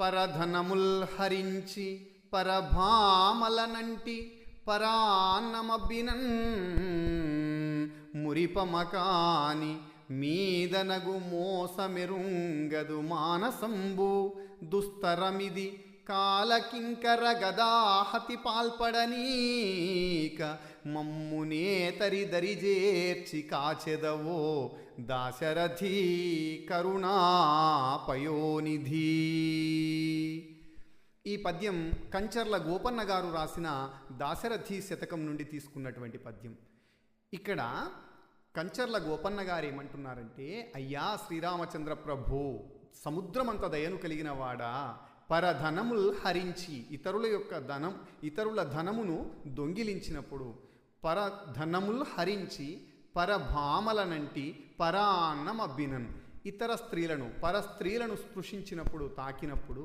పరధనముల్ హరించి పరభామలనంటి పరాన్నమబ్బినన్ మురిపమకాని మీదనగు మోసమెరుంగదు మానసంబు దుస్తరమిది కాలకింకర గదాహతి పాల్పడనీక మమ్మునేతరి దరిజేర్చి కాచెదవో దాశరథి కరుణాపయోనిధీ. ఈ పద్యం కంచర్ల గోపన్న గారు రాసిన దాశరథి శతకం నుండి తీసుకున్నటువంటి పద్యం. ఇక్కడ కంచర్ల గోపన్న గారు ఏమంటున్నారంటే అయ్యా శ్రీరామచంద్ర ప్రభు సముద్రమంత దయను కలిగిన వాడా పరధనముల్ హరించి ఇతరుల యొక్క ధనం ఇతరుల ధనమును దొంగిలించినప్పుడు పరధనముల్ హరించి పరభామలనంటి పరాన్నమబ్బినన్ ఇతర స్త్రీలను పర స్త్రీలను స్పృశించినప్పుడు తాకినప్పుడు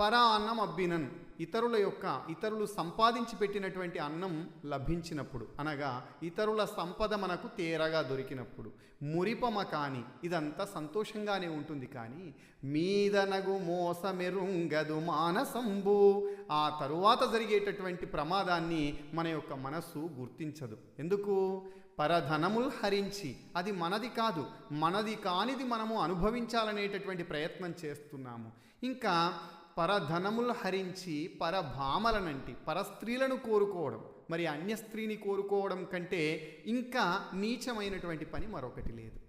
పరా అన్నం అబ్బినన్ ఇతరుల యొక్క ఇతరులు సంపాదించి పెట్టినటువంటి అన్నం లభించినప్పుడు అనగా ఇతరుల సంపద మనకు తేరగా దొరికినప్పుడు మురిపమ కాని ఇదంతా సంతోషంగానే ఉంటుంది కానీ మీదనగు మోసమెరుంగదు మానసంబు. ఆ తరువాత జరిగేటటువంటి ప్రమాదాన్ని మన యొక్క మనస్సు గుర్తించదు. ఎందుకు? పరధనముల్ హరించి అది మనది కాదు మనది కానిది మనము అనుభవించాలనేటటువంటి ప్రయత్నం చేస్తున్నాము. ఇంకా పరధనములు హరించి పరభామలనంటి పరస్త్రీలను కోరుకోవడం మరి అన్య స్త్రీని కోరుకోవడం కంటే ఇంకా నీచమైనటువంటి పని మరొకటి లేదు.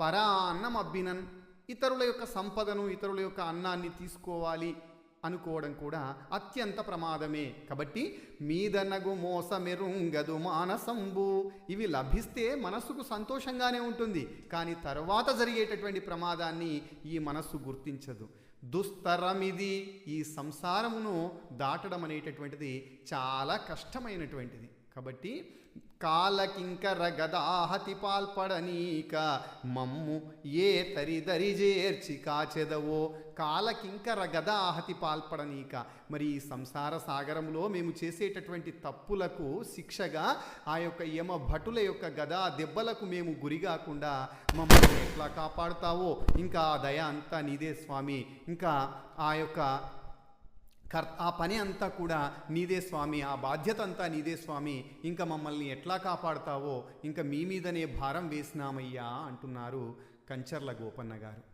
పరా అన్నం అబ్బినన్ ఇతరుల యొక్క సంపదను ఇతరుల యొక్క అన్నాన్ని తీసుకోవాలి అనుకోవడం కూడా అత్యంత ప్రమాదమే. కాబట్టి మీదనగు మోసమెరుంగదు మానసంబు. ఇవి లభిస్తే మనస్సుకు సంతోషంగానే ఉంటుంది. కానీ తర్వాత జరిగేటటువంటి ప్రమాదాన్ని ఈ మనస్సు గుర్తించదు. దుస్తరమిది ఈ సంసారమును దాటడం అనేటటువంటిది చాలా కష్టమైనటువంటిది. కాబట్టి కాలకింకర గదాహతి పాల్పడనీక మమ్ము ఏ తరి దరి చేర్చి కాచెదవో కాలకింకర గదాహతి పాల్పడనీక మరి ఈ సంసార సాగరంలో మేము చేసేటటువంటి తప్పులకు శిక్షగా ఆ యొక్క యమ భటుల యొక్క గదా దెబ్బలకు మేము గురి కాకుండా మమ్మల్ని ఎట్లా కాపాడుతావో? ఇంకా ఆ దయ అంతా నీదే స్వామి. ఇంకా ఆ యొక్క కర్ ఆ పని అంతా కూడా నీదే స్వామి ఆ బాధ్యత అంతా నీదే స్వామి ఇంకా మమ్మల్ని ఎట్లా కాపాడుతావో ఇంకా మీ మీదనే భారం వేసినామయ్యా అంటున్నారు కంచర్ల గోపన్న గారు.